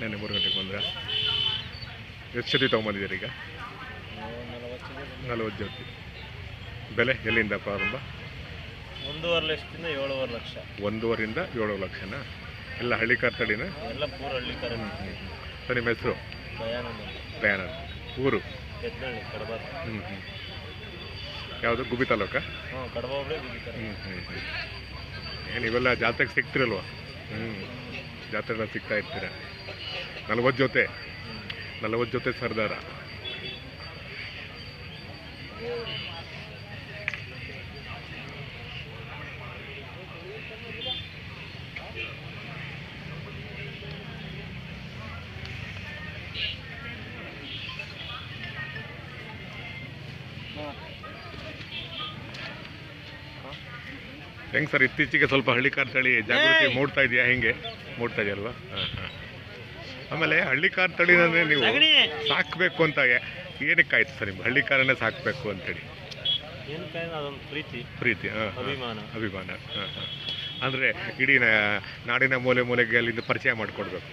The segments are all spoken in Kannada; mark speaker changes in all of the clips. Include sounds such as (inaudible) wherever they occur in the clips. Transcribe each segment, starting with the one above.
Speaker 1: ನೆನ್ನೆ ಮೂರು ಗಂಟೆಗೆ ಬಂದ್ರ? ಎಷ್ಟು ಜೊತೆ ತೊಗೊಂಬಂದಿದ್ದೀರಿ ಈಗ? ನಲವತ್ತು ಜೊತೆ. ಬೆಲೆ ಎಲ್ಲಿಂದ ಪ್ರಾರಂಭ?
Speaker 2: ಒಂದೂವರೆ ಲಕ್ಷದಿಂದ ಏಳುವರೆ ಲಕ್ಷ.
Speaker 1: ಒಂದೂವರೆಯಿಂದ ಏಳು ಲಕ್ಷನಾ? ಎಲ್ಲ ಹಳ್ಳಿ ಕಾರ್ ತಡಿನ
Speaker 2: ಎಲ್ಲ ಪೂರ ಹಳ್ಳಿ ಕರೆ
Speaker 1: ಸರ್ ನಿಮ್ಮ ಹೆಸರು? ಊರು?
Speaker 2: ಎದ್ನಳ್ಳಿ ಕಡಬ
Speaker 1: ಹ್ಞೂ ಹ್ಞೂ ಯಾವುದು? ಗುಬಿ ತಾಲೂಕ?
Speaker 2: ಹ್ಞೂ ಕಡಬ
Speaker 1: ಹ್ಞೂ ಹ್ಞೂ ಹ್ಞೂ ಏನು ಇವೆಲ್ಲ ಜಾತ್ರೆಗೆ ಸಿಗ್ತಿರಲ್ವ? ಹ್ಞೂ ಜಾತ್ರೆಲ್ಲ ಸಿಗ್ತಾ ಇರ್ತೀರ? ನಲ್ವತ್ತು ಜೊತೆ ನಲವತ್ತು ಜೊತೆ ಸರ್ದಾರ. ಹೆಂಗೆ ಸರ್ ಇತ್ತೀಚೆಗೆ ಸ್ವಲ್ಪ ಹಳ್ಳಿಕಾರ್ ತಳಿ ಜಾಗೃತಿ ಮೂಡ್ತಾ ಇದೆಯಾ? ಹೆಂಗೆ? ಮೂಡ್ತಾ ಇದೆಯಲ್ವಾ? ಹಾಂ ಹಾಂ. ಆಮೇಲೆ ಹಳ್ಳಿ ಕಾರ್ ತಳಿನೇ ನೀವು ಸಾಕಬೇಕು ಅಂತ ಏನಕ್ಕಾಯ್ತು ಏನಕ್ಕೆ ಆಯ್ತು ಸರ್ ನಿಮ್ಗೆ? ಹಳ್ಳಿಕಾರನ್ನೇ ಸಾಕಬೇಕು ಅಂತೇಳಿ.
Speaker 2: ಪ್ರೀತಿ.
Speaker 1: ಪ್ರೀತಿ
Speaker 2: ಅಭಿಮಾನ.
Speaker 1: ಅಭಿಮಾನ ಹಾಂ ಹಾಂ. ಅಂದರೆ ಇಡೀ ನಾಡಿನ ಮೂಲೆ ಮೂಲೆಗೆ ಅಲ್ಲಿಂದ ಪರಿಚಯ ಮಾಡಿಕೊಡ್ಬೇಕು.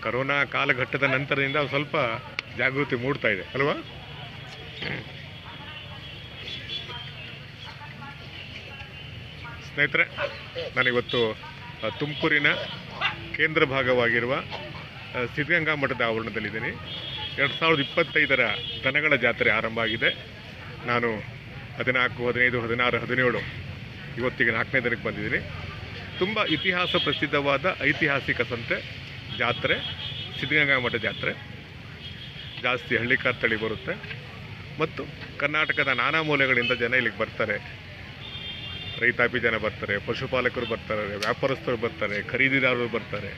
Speaker 1: ಕರೋನಾ ಕಾಲಘಟ್ಟದ ನಂತರದಿಂದ ಸ್ವಲ್ಪ ಜಾಗೃತಿ ಮೂಡ್ತಾ ಇದೆ ಅಲ್ವಾ? ಸ್ನೇಹಿತರೆ, ನಾನಿವತ್ತು ತುಮಕೂರಿನ ಕೇಂದ್ರ ಭಾಗವಾಗಿರುವ ಸಿದ್ಧಗಂಗಾ ಮಠದ ಆವರಣದಲ್ಲಿದ್ದೀನಿ. ಎರಡು ಸಾವಿರದ ಇಪ್ಪತ್ತೈದರ ದನಗಳ ಜಾತ್ರೆ ಆರಂಭ ಆಗಿದೆ. ನಾನು ಹದಿನಾಲ್ಕು, ಹದಿನೈದು, ಹದಿನಾರು, ಹದಿನೇಳು ಇವತ್ತಿಗೆ ನಾಲ್ಕನೇ ದಿನಕ್ಕೆ ಬಂದಿದ್ದೀನಿ. ತುಂಬ ಇತಿಹಾಸ ಪ್ರಸಿದ್ಧವಾದ ಐತಿಹಾಸಿಕ ಸಂತೆ, ಜಾತ್ರೆ, ಸಿದ್ಧಗಂಗಾ ಮಠ ಜಾತ್ರೆ. ಜಾಸ್ತಿ ಹಳ್ಳಿಕಾರ್ ತಳಿ ಬರುತ್ತೆ. ಮತ್ತು ಕರ್ನಾಟಕದ ನಾನಾ ಮೂಲೆಗಳಿಂದ ಜನ ಇಲ್ಲಿಗೆ ಬರ್ತಾರೆ. ರೈತಾಪಿ ಜನ ಬರ್ತಾರೆ ಪಶುಪಾಲಕರು ಬರ್ತಾರೆ ವ್ಯಾಪಾರಸ್ಥರು ಬರ್ತಾರೆ ಖರೀದಿದಾರರು ಬರ್ತಾರೆ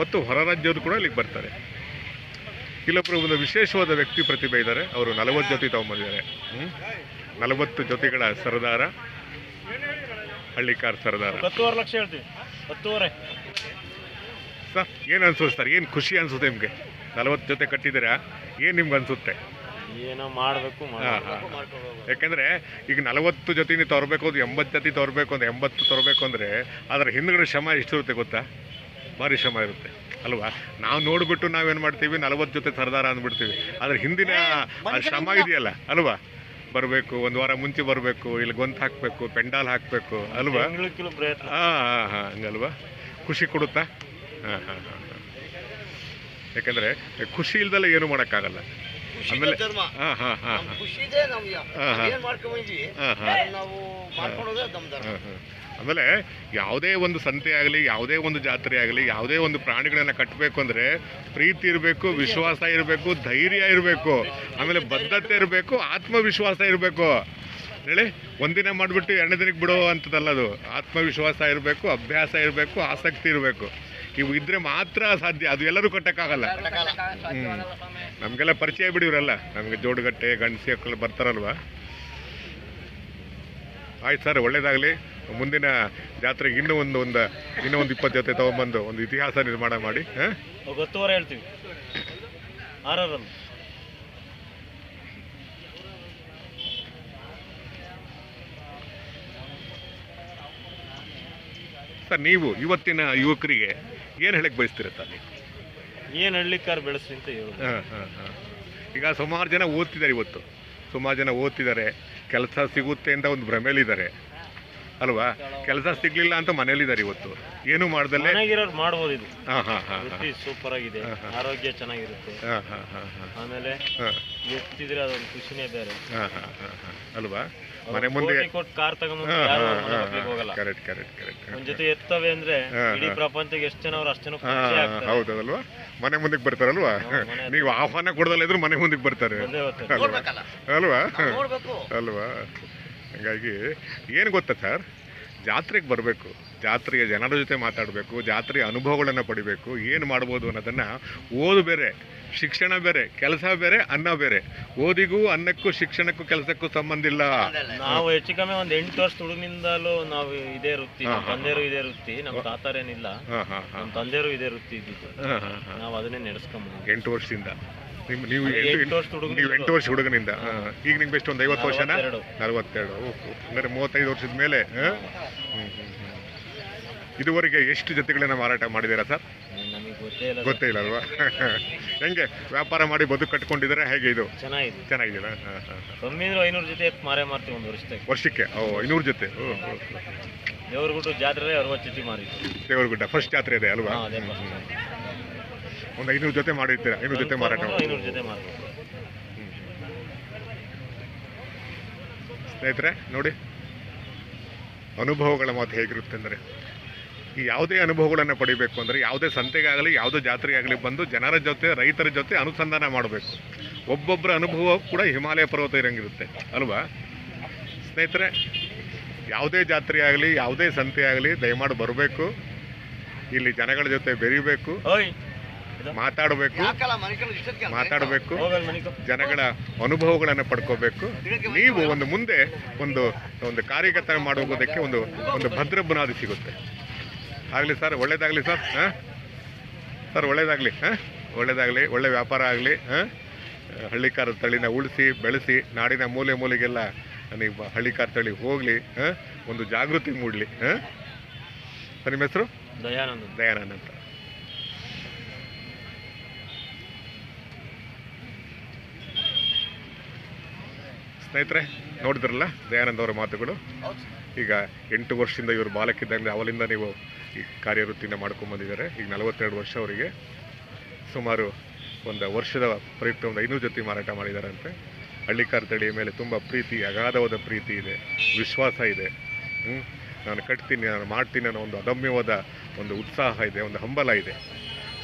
Speaker 1: ಮತ್ತು ಹೊರ ರಾಜ್ಯವರು ಕೂಡ ಇಲ್ಲಿಗೆ ಬರ್ತಾರೆ. ಇಲ್ಲೊಬ್ಬರು ಒಂದು ವಿಶೇಷವಾದ ವ್ಯಕ್ತಿ ಪ್ರತಿಭೆ ಇದ್ದಾರೆ ಅವರು ನಲವತ್ತು ಜೊತೆ ತಗೊಂಬಂದಿದ್ದಾರೆ. ಹ್ಞೂ ನಲವತ್ತು ಜೊತೆಗಳ ಸರದಾರ ಹಳ್ಳಿಕಾರ್ ಸರದಾರ.
Speaker 2: ಹತ್ತುವರೆ ಲಕ್ಷ ಹೇಳ್ತೀವಿ. ಹತ್ತುವರೆ.
Speaker 1: ಸರ್ ಏನು ಅನ್ಸುತ್ತೆ ಸರ್? ಏನು ಖುಷಿ ಅನ್ಸುತ್ತೆ ನಿಮಗೆ? ನಲವತ್ತು ಜೊತೆ ಕಟ್ಟಿದ್ದೀರಾ? ಏನು ನಿಮ್ಗೆ ಅನ್ಸುತ್ತೆ?
Speaker 2: ಏನೋ ಮಾಡಬೇಕು
Speaker 1: ಯಾಕಂದ್ರೆ ಹಾ. ಯಾಕೆಂದ್ರೆ ಈಗ ನಲವತ್ತು ಜೊತೆ ನೀವು ತರಬೇಕು ಅದು ಎಂಬತ್ತು ಜೊತೆ ತರಬೇಕು ಅಂದ್ರೆ ಎಂಬತ್ತು ತರಬೇಕು ಅಂದರೆ ಅದರ ಹಿಂದ್ಗಡೆ ಶ್ರಮ ಎಷ್ಟಿರುತ್ತೆ ಗೊತ್ತಾ? ಭಾರಿ ಶ್ರಮ ಇರುತ್ತೆ ಅಲ್ವಾ? ನಾವು ನೋಡ್ಬಿಟ್ಟು ನಾವೇನು ಮಾಡ್ತೀವಿ? ನಲವತ್ತು ಜೊತೆ ತರದಾರ ಅಂದ್ಬಿಡ್ತೀವಿ. ಅದ್ರ ಹಿಂದಿನ ಶ್ರಮ ಇದೆಯಲ್ಲ ಅಲ್ವಾ? ಬರಬೇಕು ಒಂದ್ ವಾರ ಮುಂಚೆ ಬರಬೇಕು ಇಲ್ಲಿ ಗೊಂತು ಹಾಕಬೇಕು ಪೆಂಡಾಲ್ ಹಾಕಬೇಕು ಅಲ್ವಾ? ಹಾಂ ಹಾಂ ಹಾಂ ಹಂಗಲ್ವಾ ಖುಷಿ ಕೊಡುತ್ತಾ? ಹಾಂ ಹಾಂ ಹಾಂ ಯಾಕಂದರೆ ಖುಷಿ ಇಲ್ದಲ್ಲ ಏನೂ ಮಾಡೋಕ್ಕಾಗಲ್ಲ. ಆಮೇಲೆ ಹಾಂ ಹಾಂ ಹಾಂ ಹಾಂ.
Speaker 3: ಖುಷಿದೆ ನಮ್ಗೆ.
Speaker 1: ಹಾ, ಹಾ.
Speaker 3: ಏನ್ ನಾವು ಧರ್ಮ.
Speaker 1: ಆಮೇಲೆ ಯಾವುದೇ ಒಂದು ಸಂತೆ ಆಗಲಿ ಯಾವುದೇ ಒಂದು ಜಾತ್ರೆ ಆಗಲಿ ಯಾವುದೇ ಒಂದು ಪ್ರಾಣಿಗಳನ್ನ ಕಟ್ಟಬೇಕು ಅಂದರೆ ಪ್ರೀತಿ ಇರಬೇಕು ವಿಶ್ವಾಸ ಇರಬೇಕು ಧೈರ್ಯ ಇರಬೇಕು. ಆಮೇಲೆ ಬದ್ಧತೆ ಇರಬೇಕು ಆತ್ಮವಿಶ್ವಾಸ ಇರಬೇಕು. ಹೇಳಿ ಒಂದಿನ ಮಾಡಿಬಿಟ್ಟು ಎರಡನೇ ದಿನಕ್ಕೆ ಬಿಡೋ ಅಂಥದ್ದಲ್ಲ ಅದು. ಆತ್ಮವಿಶ್ವಾಸ ಇರಬೇಕು ಅಭ್ಯಾಸ ಇರಬೇಕು ಆಸಕ್ತಿ ಇರಬೇಕು. ಇವು ಇದ್ರೆ ಮಾತ್ರ ಸಾಧ್ಯ. ಅದು ಎಲ್ಲರೂ ಕಟ್ಟಕ್ಕಾಗಲ್ಲ. ನಮಗೆಲ್ಲ ಪರಿಚಯ ಬಿಡಿವ್ರಲ್ಲ. ನಮಗೆ ಜೋಡುಗಟ್ಟೆ ಗಂಡಸಿ ಮಕ್ಕಳು ಬರ್ತಾರಲ್ವಾ? ಆಯ್ತು ಸರ್ ಒಳ್ಳೇದಾಗಲಿ. ಮುಂದಿನ ಜಾತ್ರೆಗೆ ಇನ್ನೂ ಒಂದು ಒಂದು ಇನ್ನೂ ಒಂದು ಇಪ್ಪತ್ತು ಜೊತೆ ತೊಗೊಂಬಂದು ಒಂದು ಇತಿಹಾಸ ನಿರ್ಮಾಣ ಮಾಡಿ
Speaker 2: ಹತ್ತುವರೆ ಹೇಳ್ತೀವಿ.
Speaker 1: ಸರ್ ನೀವು ಇವತ್ತಿನ ಯುವಕರಿಗೆ ಏನು ಹೇಳಕ್ಕೆ ಬಯಸ್ತೀರ ತಾನೆ? ನೀವು
Speaker 2: ಏನು ಹಳ್ಳಿ ಕಾರ್ ಬೆಳೆಸಿ ಅಂತ ಹೇಳೋದು.
Speaker 1: ಹಾಂ ಹಾಂ ಹಾಂ. ಈಗ ಸುಮಾರು ಜನ ಓದ್ತಿದ್ದಾರೆ ಇವತ್ತು. ಸುಮಾರು ಜನ ಓದ್ತಿದ್ದಾರೆ. ಕೆಲಸ ಸಿಗುತ್ತೆ ಅಂತ ಒಂದು ಭ್ರಮೆಯಲ್ಲಿದ್ದಾರೆ ಅಲ್ವಾ? ಕೆಲಸ ಸಿಗ್ಲಿಲ್ಲ ಅಂತ ಮನೇಲಿದ್ದಾರೆ ಇವತ್ತು. ಏನು ಮಾಡ್ದಲ್ಲ?
Speaker 2: ಮನೆಗಿರೋರು ಮಾಡ್ಬೋದು ಇದು.
Speaker 1: ಹಾ ಹಾ ಹಾ
Speaker 2: ವೃತ್ತಿ ಸೂಪರ್ ಆಗಿದೆ. ಆರೋಗ್ಯ ಚೆನ್ನಾಗಿರುತ್ತೆ.
Speaker 1: ಹಾ ಹಾ ಹಾ ಹಾಂ.
Speaker 2: ಆಮೇಲೆ
Speaker 1: ಹಾಂ.
Speaker 2: ಎತ್ತಿದ್ರೆ ಅದೊಂದು ಖುಷಿನೇ ಬೇರೆ.
Speaker 1: ಹಾ ಹಾ ಹಾ ಹಾಂ. ಅಲ್ವಾ? ಮನೆ ಮುಂದೆ
Speaker 2: ಕೋಟಿ ಕೊಟ್ಟು ಕಾರ್ ತಗೊಂಡು
Speaker 1: ಹಾಂ
Speaker 2: ಯಾರು
Speaker 1: ಹಾಂ
Speaker 2: ಮನೆ ಮಕ್ಳಿಗೆ ಹೋಗಲ್ಲ.
Speaker 1: ಕರೆಕ್ಟ್ ಕರೆಕ್ಟ್ ಕರೆಕ್ಟ್
Speaker 2: ಒಂದ್ ಜೊತೆ ಎತ್ತವೆ ಅಂದ್ರೆ ಇಡೀ. ಪ್ರಪಂಚಕ್ಕೆ ಎಷ್ಟು ಜನ ಅವ್ರು ಅಷ್ಟು ಜನ ಖುಷಿ ಆಗ್ತಾರೆ.
Speaker 1: ಹೌದಲ್ವಾ ಮನೆ ಮುಂದಕ್ಕೆ ಬರ್ತಾರಲ್ವಾ? ನೀವು ಆಹ್ವಾನ ಕೊಡದಲ್ಲ ಇದ್ರು ಮನೆ ಮುಂದಕ್ಕೆ ಬರ್ತಾರೆ. ಅಲ್ವಾ?
Speaker 3: ನೋಡ್ಬೇಕಲ್ಲ.
Speaker 1: ಅಲ್ವಾ?
Speaker 3: ನಾವ್ ನೋಡ್ಬೇಕು.
Speaker 1: ಅಲ್ವಾ? ಹಾಗಾಗಿ ಏನು ಗೊತ್ತಾ ಸರ್? ಜಾತ್ರೆಗೆ ಬರಬೇಕು ಜಾತ್ರೆಯ ಜನರ ಜೊತೆ ಮಾತಾಡಬೇಕು ಜಾತ್ರೆಯ ಅನುಭವಗಳನ್ನು ಪಡಿಬೇಕು ಏನು ಮಾಡ್ಬೋದು ಅನ್ನೋದನ್ನು ಓದು ಬೇರೆ ಶಿಕ್ಷಣ ಬೇರೆ ಕೆಲಸ ಬೇರೆ ಅನ್ನ ಬೇರೆ. ಓದಿಗೂ ಅನ್ನಕ್ಕೂ ಶಿಕ್ಷಣಕ್ಕೂ ಕೆಲಸಕ್ಕೂ ಸಂಬಂಧ ಇಲ್ಲ.
Speaker 2: ನಾವು ಹೆಚ್ಚು ಕಮ್ಮಿ ಒಂದ್ ಎಂಟು ವರ್ಷ ಹುಡುಗನಿಂದಲೂ ನಾವು ಇದೇ ವೃತ್ತಿ ನಮ್ಮ. ತಂದೆಯರು ಇದೇ ವೃತ್ತಿ ನಮ್ಮ ತಾತಾರೇನಿಲ್ಲ. ನಮ್ಮ ತಂದೆಯರು ಇದೇ ವೃತ್ತಿ ಇದ್ದಿದ್ದು. ನಾವು ಅದನ್ನೇ ನಡೆಸ್ಕೊಂಬೋದು
Speaker 1: ಎಂಟು ವರ್ಷದಿಂದ. ನಿಮ್ ನೀವು ಎಂಟು ನೀವು ಎಂಟು ವರ್ಷ ಹುಡುಗನಿಂದ. ಈಗ ನಿಮ್ಗೆ ಎಷ್ಟು? ಒಂದು ಐವತ್ತು ವರ್ಷನ?
Speaker 2: ನಲವತ್ತೆರಡು.
Speaker 1: ಓಹೋ ಅಂದರೆ ಮೂವತ್ತೈದು ವರ್ಷದ ಮೇಲೆ. ಇದುವರೆಗೆ ಎಷ್ಟು ಜೊತೆಗಳನ್ನ ಮಾರಾಟ ಮಾಡಿದ್ದೀರಾ ಸರ್?
Speaker 2: ಗೊತ್ತೇ ಇಲ್ಲ
Speaker 1: ಅಲ್ವಾ? (laughs) ಹೆಂಗೆ? ವ್ಯಾಪಾರ ಮಾಡಿ ಬದುಕು ಕಟ್ಟಿಕೊಂಡಿದ್ದಾರೆ ಹೇಗೆ ಇದು?
Speaker 2: ಚೆನ್ನಾಗಿದೆ.
Speaker 1: ಚೆನ್ನಾಗಿದೆ ಹಾಂ ಹಾಂ
Speaker 2: ಕಮ್ಮಿ ಅಂದ್ರೆ ಐನೂರು ಜೊತೆ ಮಾರೇ ಮಾರ್ತೀವಿ ಒಂದು ವರ್ಷಕ್ಕೆ.
Speaker 1: ವರ್ಷಕ್ಕೆ? ಓ ಐನೂರು ಜೊತೆ. ಓ.
Speaker 2: ದೇವ್ರಗುಟ್ಟು ಜಾತ್ರೆ ಅರವತ್ತು ಜೊತೆ ಮಾರಿ
Speaker 1: ದೇವರಗುಡ್ಡ ಫಸ್ಟ್ ಜಾತ್ರೆ ಇದೆ ಅಲ್ವಾ? ಒಂದು ಐನೂರು ಜೊತೆ ಮಾಡಿರ್ತೀರಾ? ಐನೂರು ಜೊತೆ ಮಾರಾಟ.
Speaker 2: ಐನೂರು ಜೊತೆ
Speaker 1: ಸ್ನೇಹಿತರೆ ನೋಡಿ. ಅನುಭವಗಳ ಮಾತು ಹೇಗಿರುತ್ತೆ ಅಂದರೆ ಈ ಯಾವುದೇ ಅನುಭವಗಳನ್ನು ಪಡಿಬೇಕು ಅಂದರೆ ಯಾವುದೇ ಸಂತೆಗಾಗಲಿ ಯಾವುದೇ ಜಾತ್ರೆಯಾಗಲಿ ಬಂದು ಜನರ ಜೊತೆ ರೈತರ ಜೊತೆ ಅನುಸಂಧಾನ ಮಾಡಬೇಕು. ಒಬ್ಬೊಬ್ಬರ ಅನುಭವ ಕೂಡ ಹಿಮಾಲಯ ಪರ್ವತ ಇರಂಗಿರುತ್ತೆ ಅಲ್ವಾ? ಸ್ನೇಹಿತರೆ ಯಾವುದೇ ಜಾತ್ರೆ ಆಗಲಿ ಯಾವುದೇ ಸಂತೆ ಆಗಲಿ ದಯಮಾಡಿ ಬರಬೇಕು. ಇಲ್ಲಿ ಜನಗಳ ಜೊತೆ ಬೆರಿಬೇಕು. ಮಾತಾಡಬೇಕು. ಮಾತಾಡಬೇಕು. ಜನಗಳ ಅನುಭವಗಳನ್ನು ಪಡ್ಕೋಬೇಕು. ನೀವು ಒಂದು ಮುಂದೆ ಒಂದು ಒಂದು ಕಾರ್ಯಗತ ಮಾಡುವುದಕ್ಕೆ ಒಂದು ಒಂದು ಭದ್ರ ಬುನಾದಿ ಸಿಗುತ್ತೆ. ಆಗಲಿ ಸರ್ ಒಳ್ಳೇದಾಗಲಿ ಸರ್ ಹಾಂ? ಸರ್ ಒಳ್ಳೇದಾಗಲಿ ಹಾಂ? ಒಳ್ಳೇದಾಗಲಿ ಒಳ್ಳೆ ವ್ಯಾಪಾರ ಆಗಲಿ ಹಾಂ? ಹಳ್ಳಿಕಾರ ತಳಿನ ಉಳಿಸಿ ಬೆಳೆಸಿ ನಾಡಿನ ಮೂಲೆ ಮೂಲೆಗೆಲ್ಲ ನೀವು ಹಳ್ಳಿಕಾರ ತಳಿ ಹೋಗಲಿ ಹಾಂ? ಒಂದು ಜಾಗೃತಿ ಮೂಡಲಿ ಹಾಂ? ನಿಮ್ಮ ಹೆಸರು?
Speaker 2: ದಯಾನಂದ
Speaker 1: ದಯಾನಂದ್ ಅಂತ ಸ್ನೇಹಿತರೆ, ನೋಡಿದ್ರಲ್ಲ ದಯಾನಂದ ಅವರ ಮಾತುಗಳು? ಈಗ ಎಂಟು ವರ್ಷದಿಂದ ಇವರು ಬಾಲಕಿದ್ದಂಗೆ ಅವಲಿಂದ ನೀವು ಈ ಕಾರ್ಯವೃತ್ತಿನ ಮಾಡ್ಕೊಂಬಂದಿದ್ದಾರೆ. ಈಗ ನಲವತ್ತೆರಡು ವರ್ಷ ಅವರಿಗೆ. ಸುಮಾರು ಒಂದು ವರ್ಷದ ಪ್ರಯುಕ್ತ ಒಂದು ಐನೂರು ಜೊತೆ ಮಾರಾಟ ಮಾಡಿದ್ದಾರಂತೆ ಹಳ್ಳಿಕಾರ ತಳಿಯ ಮೇಲೆ ತುಂಬ ಪ್ರೀತಿ, ಅಗಾಧವಾದ ಪ್ರೀತಿ ಇದೆ, ವಿಶ್ವಾಸ ಇದೆ. ನಾನು ಕಟ್ತೀನಿ, ನಾನು ಮಾಡ್ತೀನಿ ಅನ್ನೋ ಒಂದು ಅದಮ್ಯವಾದ ಒಂದು ಉತ್ಸಾಹ ಇದೆ, ಒಂದು ಹಂಬಲ ಇದೆ.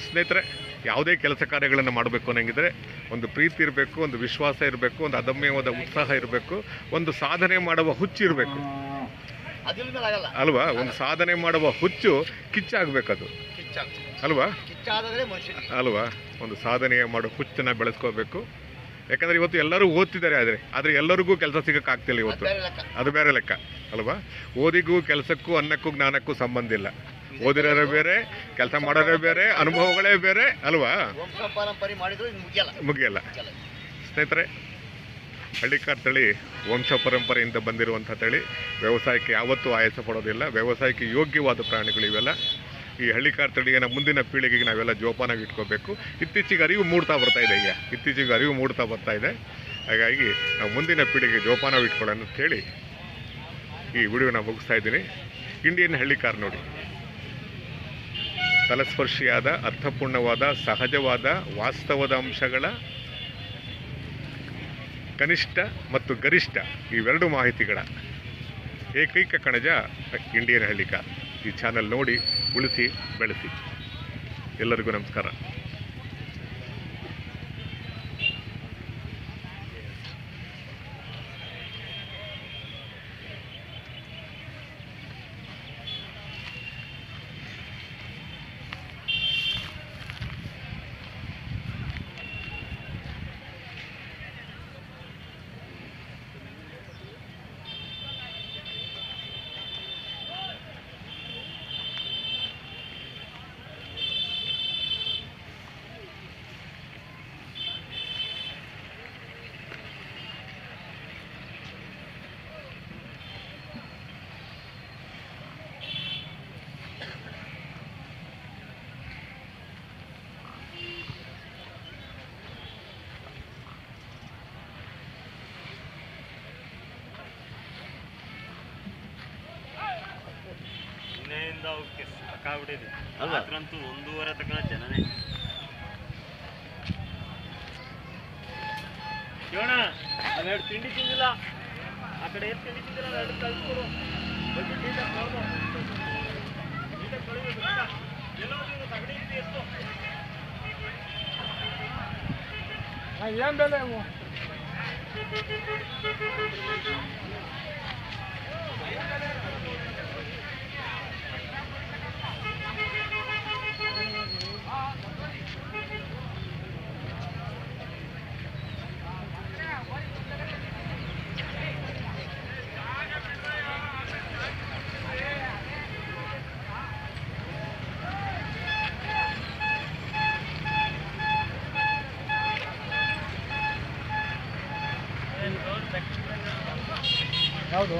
Speaker 1: ಸ್ನೇಹಿತರೆ ಯಾವುದೇ ಕೆಲಸ ಕಾರ್ಯಗಳನ್ನು ಮಾಡಬೇಕು ಅನ್ನಂಗಿದ್ರೆ ಒಂದು ಪ್ರೀತಿ ಇರಬೇಕು ಒಂದು ವಿಶ್ವಾಸ ಇರಬೇಕು ಒಂದು ಅದಮ್ಯವಾದ ಉತ್ಸಾಹ ಇರಬೇಕು ಒಂದು ಸಾಧನೆ ಮಾಡುವ ಹುಚ್ಚು ಇರಬೇಕು. ಅಲ್ವಾ? ಒಂದು ಸಾಧನೆ ಮಾಡುವ ಹುಚ್ಚು ಕಿಚ್ಚಾಗಬೇಕದು. ಅಲ್ವಾ? ಅಲ್ವಾ? ಒಂದು ಸಾಧನೆ ಮಾಡೋ ಹುಚ್ಚನ್ನ ಬೆಳೆಸ್ಕೋಬೇಕು. ಯಾಕಂದ್ರೆ ಇವತ್ತು ಎಲ್ಲರೂ ಓದ್ತಿದ್ದಾರೆ ಆದರೆ ಆದರೆ ಎಲ್ಲರಿಗೂ ಕೆಲಸ ಸಿಗೋಕ್ಕಾಗ್ತಿಲ್ಲ ಇವತ್ತು. ಅದು ಬೇರೆ ಲೆಕ್ಕ. ಅಲ್ವಾ? ಓದಿಗೂ ಕೆಲಸಕ್ಕೂ ಅನ್ನಕ್ಕೂ ಜ್ಞಾನಕ್ಕೂ ಸಂಬಂಧ ಇಲ್ಲ. ಓದಿರೋರೇ ಬೇರೆ ಕೆಲಸ ಮಾಡೋರೇ ಬೇರೆ ಅನುಭವಗಳೇ ಬೇರೆ ಅಲ್ವಾ?
Speaker 3: ಮುಗಿಯಲ್ಲ.
Speaker 1: ಸ್ನೇಹಿತರೆ ಹಳ್ಳಿಕಾರ್ ತಳಿ ವಂಶ ಪರಂಪರೆಯಿಂದ ಬಂದಿರುವಂಥ ತಳಿ ವ್ಯವಸಾಯಕ್ಕೆ ಯಾವತ್ತೂ ಆಯಾಸ ಪಡೋದಿಲ್ಲ ವ್ಯವಸಾಯಕ್ಕೆ ಯೋಗ್ಯವಾದ ಪ್ರಾಣಿಗಳು ಇವೆಲ್ಲ. ಈ ಹಳ್ಳಿಕಾರ್ ತಳಿಯನ್ನು ಮುಂದಿನ ಪೀಳಿಗೆಗೆ ನಾವೆಲ್ಲ ಜೋಪಾನಾಗಿ ಇಟ್ಕೋಬೇಕು. ಇತ್ತೀಚೆಗೆ ಅರಿವು ಮೂಡ್ತಾ ಬರ್ತಾ ಇದೆ ಈಗ. ಇತ್ತೀಚೆಗೆ ಅರಿವು ಮೂಡ್ತಾ ಬರ್ತಾ ಇದೆ. ಹಾಗಾಗಿ ನಾವು ಮುಂದಿನ ಪೀಳಿಗೆಗೆ ಜೋಪಾನಾಗಿ ಇಟ್ಕೊಳ್ಳೋಣ ಅಂತ ಹೇಳಿ ಈ ವಿಡಿಯೋನ ಮುಗಿಸ್ತಾ ಇದ್ದೀನಿ. ಇಂಡಿಯನ್ ಹಳ್ಳಿಕಾರ್ ನೋಡಿ. ತಲಸ್ಪರ್ಶಿಯಾದ, ಅರ್ಥಪೂರ್ಣವಾದ, ಸಹಜವಾದ, ವಾಸ್ತವದ ಅಂಶಗಳ ಕನಿಷ್ಠ ಮತ್ತು ಗರಿಷ್ಠ ಇವೆರಡು ಮಾಹಿತಿಗಳ ಏಕೈಕ ಕಣಜ ಇಂಡಿಯನ್ ಹಳ್ಳಿಕಾರ್ ಈ ಚಾನಲ್ ನೋಡಿ, ಉಳಿಸಿ, ಬೆಳೆಸಿ. ಎಲ್ಲರಿಗೂ ನಮಸ್ಕಾರ.
Speaker 2: ನಿನ್ನೆಯಿಂದ ಅವಕ್ಕೆ ಸಾಕಾಗ್ಬಿಟ್ಟಿದೆ? ರಾತ್ರಂತೂ ಒಂದೂವರೆ ತನಕ ಜನನೇ ಶಿವಣ್ಣ ನಾವೆರಡು ತಿಂಡಿ ತಿಂದಿಲ್ಲ ಆ ಕಡೆ ಏನು ತಿಂಡಿ ತಿಂದಿಲ್ಲ ಎರಡು ಕಳ್ಸ್ಕೊಡು ಬಂದು ನೀಟಾಗಿ ನೋಡ್ಬೋ. ನೀಟಾಗಿ ತೊಳಿಬೇಕು ತಗಡಿ ಎಷ್ಟು ತಗಡಿ ಬೆಲೆ.
Speaker 4: ಯಾವುದು